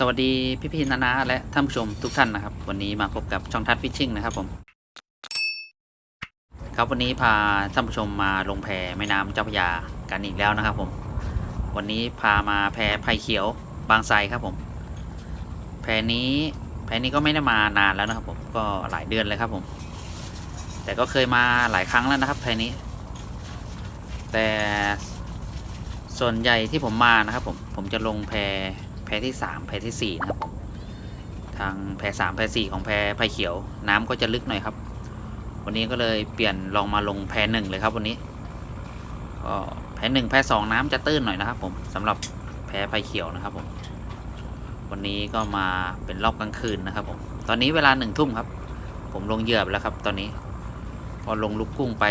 สวัสดีพี่พี่ๆนานาและท่านผู้ชมทุกท่านนะครับ วันนี้มาพบกับช่องทัดฟิชชิ่งนะครับผม ครับวันนี้พาท่านผู้ชมมาลงแพแม่น้ำเจ้าพระยากันอีกแล้วนะครับ ผม วันนี้พามาแพไผ่เขียวบางไทรครับผม แพนี้แพนี้ก็ไม่ได้มานานแล้วนะครับ ผมก็หลายเดือนเลยครับผม แต่ก็เคยมาหลายครั้งแล้วนะครับแพนี้ แต่ส่วนใหญ่ที่ผมมานะครับ ผมผมจะลงแพ แพที่สามแพที่สี่นะครับ ทางแพสามแพสี่ของแพไผ่เขียว น้ำก็จะลึกหน่อยครับ วันนี้ก็เลยเปลี่ยนลองมาลงแพหนึ่งเลยครับวันนี้ก็แพหนึ่งแพสองน้ำจะตื้นหน่อยนะครับ ผมสำหรับแพไผ่เขียวนะครับผมวันนี้ก็มาเป็นรอบกลางคืนนะครับผมตอนนี้เวลาหนึ่งทุ่มครับ ผมลงเหยื่อไปแล้วครับ ตอนนี้ก็ลงลูกกุ้งไป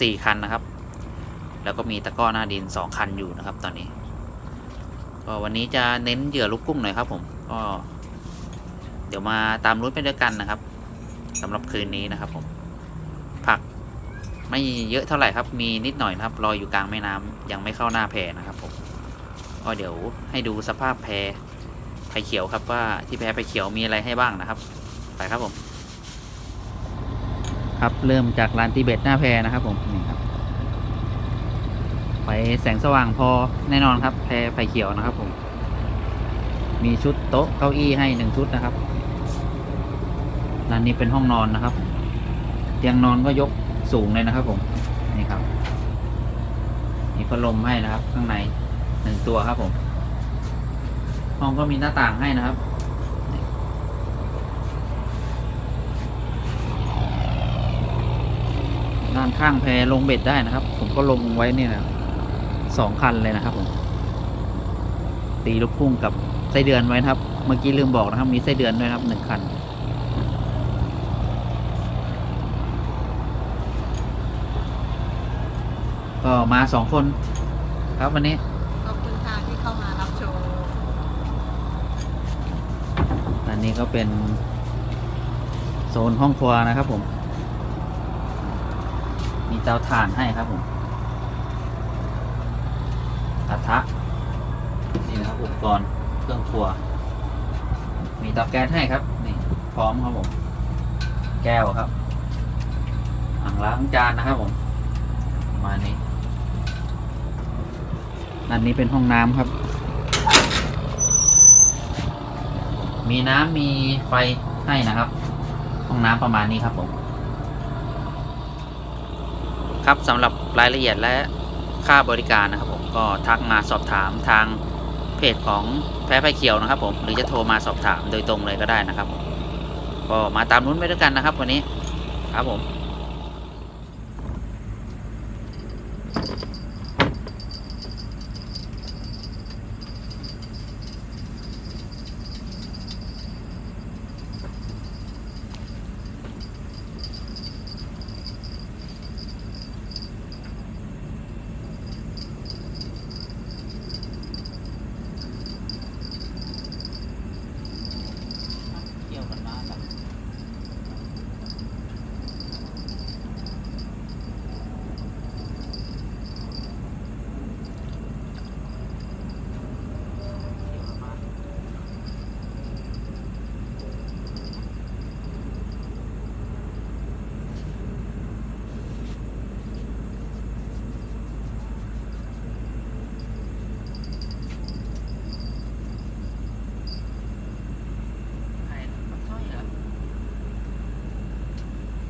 สี่คันนะครับ แล้วก็มีตะก้อหน้าดินสองคันอยู่นะครับ ตอนนี้ ก็วันนี้จะเน้นเหยื่อลูกกุ้งหน่อยครับ ผมก็เดี๋ยวมาตามรุ้นไปด้วยกันนะครับสำหรับคืนนี้นะครับ ผม ผักไม่เยอะเท่าไหร่ครับ มีนิดหน่อยนะครับลอยอยู่กลางแม่น้ำยังไม่เข้าหน้าแพนะครับ ผมก็เดี๋ยวให้ดูสภาพแพไผ่เขียวครับว่าที่แพไผ่เขียวมีอะไรให้บ้างนะครับ ไปครับผม ครับเริ่มจากร้านตีเบ็ดหน้าแพนะครับ ผมนี่ครับ ไปแสงสว่างพอแน่นอนครับแพไฟเขียวนะครับผม มีชุดโต๊ะเก้าอี้ให้หนึ่งชุดนะครับด้านนี้เป็นห้องนอนนะครับ เตียงนอนก็ยกสูงเลยนะครับผม นี่ครับ มีพัดลมให้นะครับ ข้างในหนึ่งตัวครับผม ห้องก็มีหน้าต่างให้นะครับด้านข้างแพลงเบ็ดได้นะครับ ผมก็ลงไว้นี่นะ สองคันเลยนะครับผมตีลูกพุ่งกับไส้เดือนไว้นะครับ เมื่อกี้ลืมบอกนะครับ มีไส้เดือนด้วยนะครับหนึ่งคัน ก็มาสองคน ครับวันนี้ขอบคุณค่ะที่เข้ามารับชมอันนี้ก็เป็น โซนห้องครัวนะครับผม มีเตาถ่านให้ครับผม กระทะนี่นะครับอุปกรณ์เครื่องครัว มีเตาแก๊สให้ครับนี่พร้อมครับผม แก้วครับอ่างล้างจานนะครับผมประมาณนี้อันนี้เป็นห้องน้ำครับ มีน้ำมีไฟให้นะครับ ห้องน้ำประมาณนี้ครับผม ครับสำหรับรายละเอียดและค่าบริการนะครับ ก็ทักมาสอบถามทางเพจของแพ้ไฟเขียวนะครับผมหรือจะโทรมาสอบถามโดยตรงเลยก็ได้นะครับ ก็มาตามนู้นไปด้วยกันนะครับ วันนี้ครับผม เกี่ยวกันมาครับ ไอ้มันสร้อยเหรอ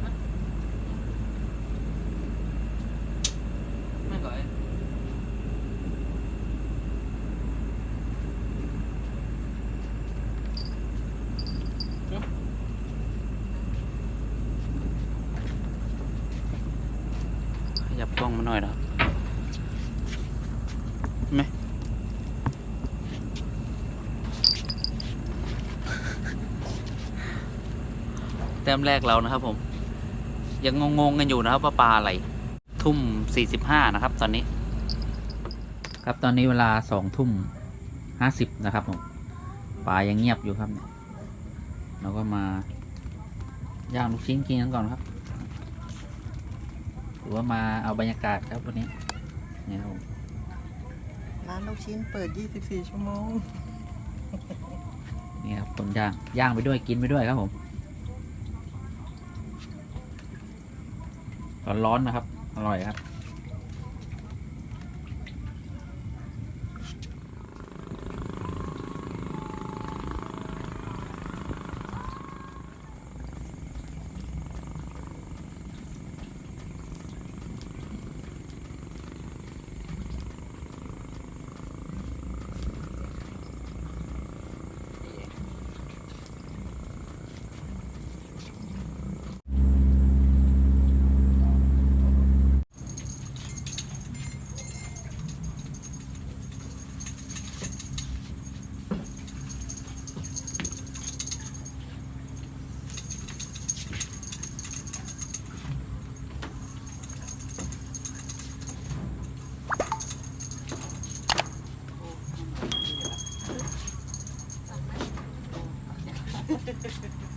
ฮะไม่ก่อยเอ๊ะขยับกล้องมา หน่อยนะไหมแต้มแรกเรานะครับผม ยังงงๆกันอยู่นะครับว่าปลาอะไร ทุ่มสี่สิบห้านะครับ ตอนนี้ ครับตอนนี้เวลาสองทุ่มห้าสิบนะครับผมปลายังเงียบอยู่ครับเนี่ยเราก็มาย่างลูกชิ้นกินกันก่อนครับ รือว่ามาเอาบรรยากาศครับวันนี้เนี่ยครับผมร้านลูกชิ้นเปิด 24 ชั่วโมง นี่ครับต้นย่างย่างไปด้วยกินไปด้วยครับผมร้อนๆนะครับ อร่อยครับ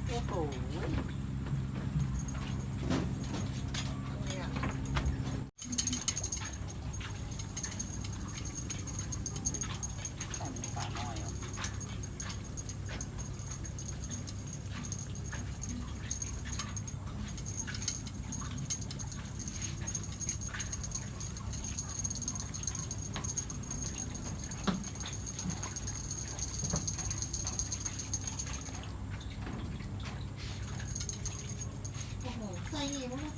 โอ้โหเนี่ย โอ้โหเคยยิ้มเลย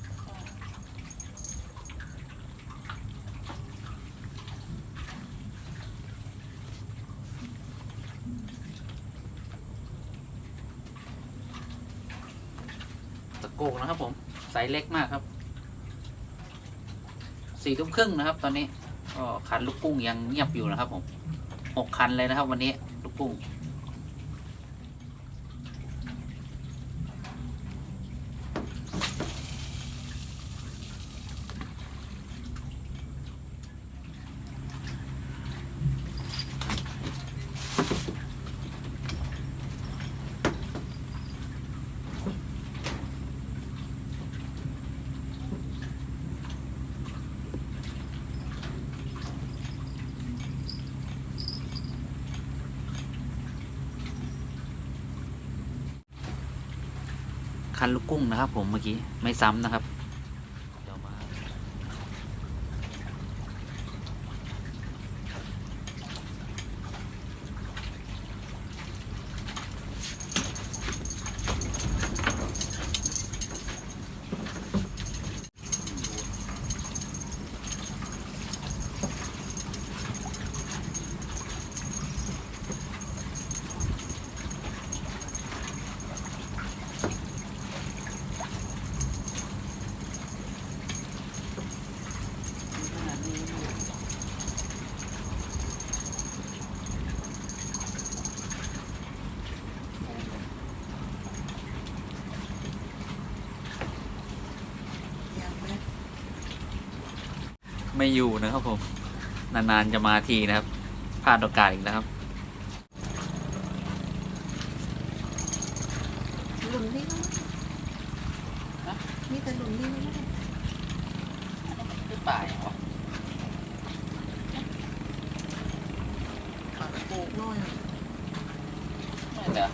ตะ โกกนะครับผมไซส์เล็กมากครับสี่ทุ่มครึ่งนะครับ ตอนนี้ก็คันลูกกุ้งยังเงียบอยู่นะครับผมหกคันเลยนะครับ วันนี้ลูกกุ้ง คันลูกกุ้งนะครับ ผมเมื่อกี้ไม่ซ้ำนะครับ ไม่อยู่นะครับผม นานๆจะมาทีนะครับพลาดโอกาสอีกแล้วครับหลุมนี่ก็มีแต่หลุมนี่ไม่ได้ขึ้นป่าอย่างวะปากโปกน้อยอะไม่เหรอ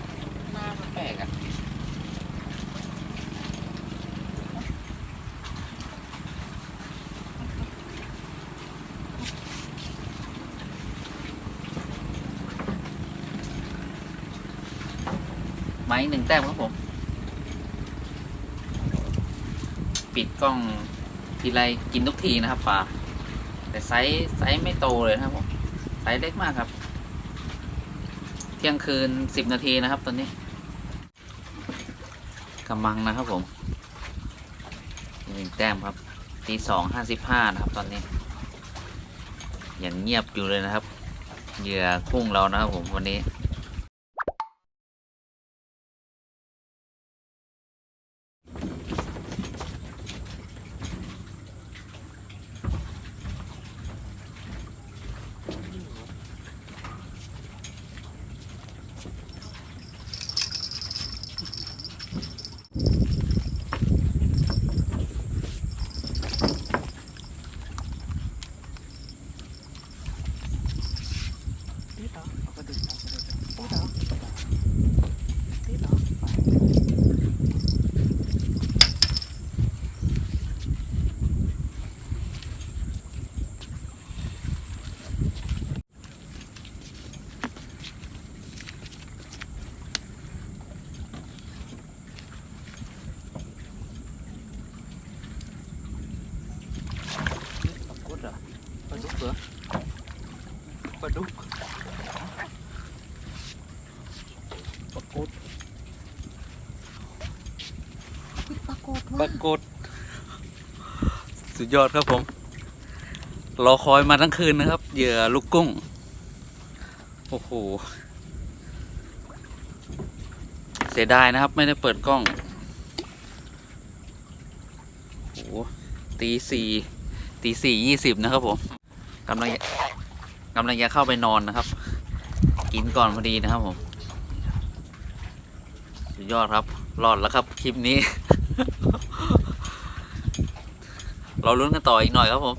หน้ามันแปลกอะ ไม้หนึ่งแต้มครับผม ปิดกล้องทีไรกินทุกทีนะครับปลาแต่ไซส์ไซส์ไม่โตเลยนะครับผมไซส์เล็กมากครับ เที่ยงคืนสิบนาทีนะครับ ตอนนี้กำลังนะครับผมหนึ่งแต้มครับตีสองห้าสิบห้านะครับ ตอนนี้ยังเงียบอยู่เลยนะครับ เหยื่อกุ้งเรานะครับผมวันนี้ ปรากฏปว่าลากดสุดยอดครับผม รอคอยมาทั้งคืนนะครับ เหยื่อลูกกุ้ง โอ้โห เสียดายนะครับ ไม่ได้เปิดกล้องโอ้โหตีสี่ตีสี่ยี่สิบนะครับผมกำลังกำลังจะเข้าไปนอนนะครับ กินก่อนพอดีนะครับผมสุดยอดครับรอดแล้วครับ คลิปนี้ เราลุ้นกันต่ออีกหน่อยครับผม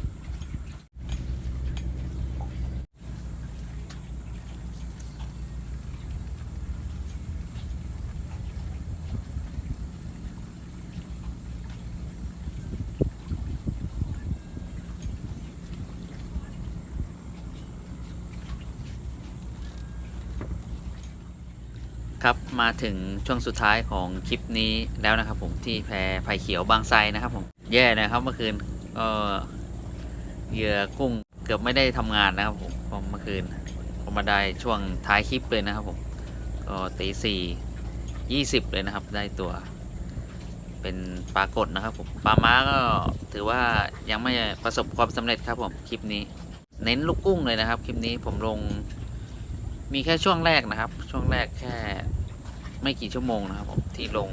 ครับมาถึงช่วงสุดท้ายของคลิปนี้แล้วนะครับผมที่แพรไผ่เขียวบางไทรนะครับผมแย่นะครับเมื่อคืน ก็เหยื่อกุ้งเกือบไม่ได้ทำงานนะครับผมเมื่อคืนผมมาได้ช่วงท้ายคลิปเลยนะครับผมก็ตีสี่ยี่สิบเลยนะครับ ได้ตัวเป็นปลากดนะครับผมปลาม้าก็ถือว่ายังไม่ประสบความสำเร็จครับผมคลิปนี้ เน้นลูกกุ้งเลยนะครับ คลิปนี้ผมลงมีแค่ช่วงแรกนะครับ ช่วงแรกแค่ไม่กี่ชั่วโมงนะครับผมที่ลง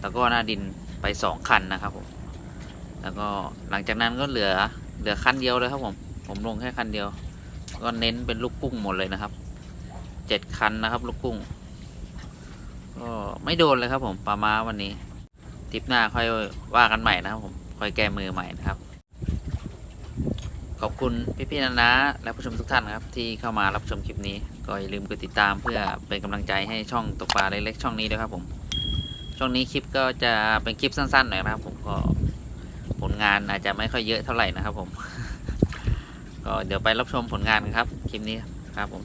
แล้วก็หน้าดินไปสองคันนะครับผม แล้วก็หลังจากนั้นก็เหลือเหลือคันเดียวเลยครับผม ผมลงแค่คันเดียว ก็เน้นเป็นลูกกุ้งหมดเลยนะครับเจ็ดคันนะครับ ลูกกุ้ง ก็ไม่โดนเลยครับ ผมปลาม้าวันนี้ทิปหน้าค่อยว่ากันใหม่นะครับผมค่อยแก้มือใหม่นะครับ ขอบคุณพี่ๆนะนะและผู้ชมทุกท่านครับ ที่เข้ามารับชมคลิปนี้ ก็อย่าลืมกดติดตามเพื่อเป็นกำลังใจให้ช่องตกปลาเล็กๆช่องนี้ด้วยครับผมช่องนี้คลิปก็จะเป็นคลิปสั้นๆหน่อยนะครับ ผมก็ ผลงานอาจจะไม่ค่อยเยอะเท่าไหร่นะครับผม ก็เดี๋ยวไปรับชมผลงานกันครับ คลิปนี้ครับผม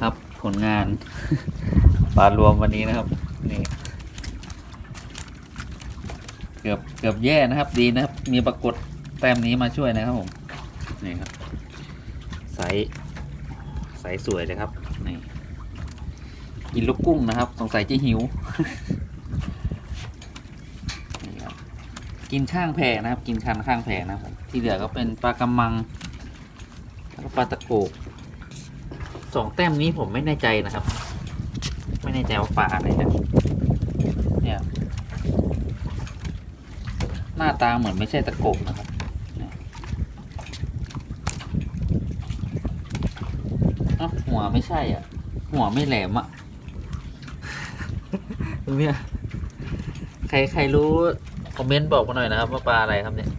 ครับผลงาน ปลารวมวันนี้นะครับ นี่ เกือบเกือบแย่นะครับ ดีนะครับ มีปรากฏแต้มนี้มาช่วยนะครับผมนี่ครับใสใสสวยเลยครับนี่กินลูกกุ้งนะครับ สงสัยจะหิว นี่ครับ กินข้างแพนะครับ กินคันข้างแพนะครับผมที่เหลือก็เป็นปลากระมังแล้วก็ปลาตะโกกสองแต้มนี้ผมไม่แน่ใจนะครับ ไม่แน่ใจว่าปลาอะไรนะเนี่ยหน้าตาเหมือนไม่ใช่ตะโกกนะครับเนี่ยหัวไม่ใช่อะ หัวไม่แหลมอะตรงเนี้ยใครใครรู้ คอมเมนต์บอกมาหน่อยนะครับว่าปลาอะไรครับเนี่ย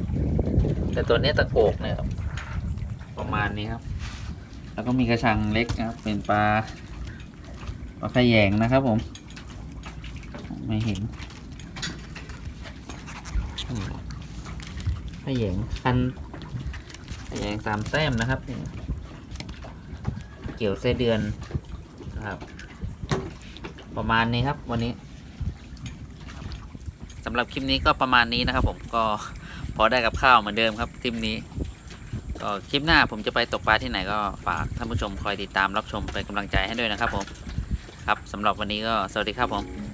แต่ตัวเนี้ยตะโกกเนี่ยครับ ประมาณนี้ครับ แล้วก็มีกระชังเล็กนะครับ เป็นปลาปลาขยงนะครับผม ไม่เห็นขยงคันขยงสามแต้มนะครับนี่เกี่ยวเส้เดือนนะครับ ประมาณนี้ครับวันนี้ สำหรับคลิปนี้ก็ประมาณนี้นะครับ ผมก็พอได้กับข้าวเหมือนเดิมครับคลิปนี้ก็คลิปหน้าผมจะไปตกปลาที่ไหนก็ฝากท่านผู้ชมคอยติดตามรับชมเป็นกำลังใจให้ด้วยนะครับผมครับสำหรับวันนี้ก็สวัสดีครับผม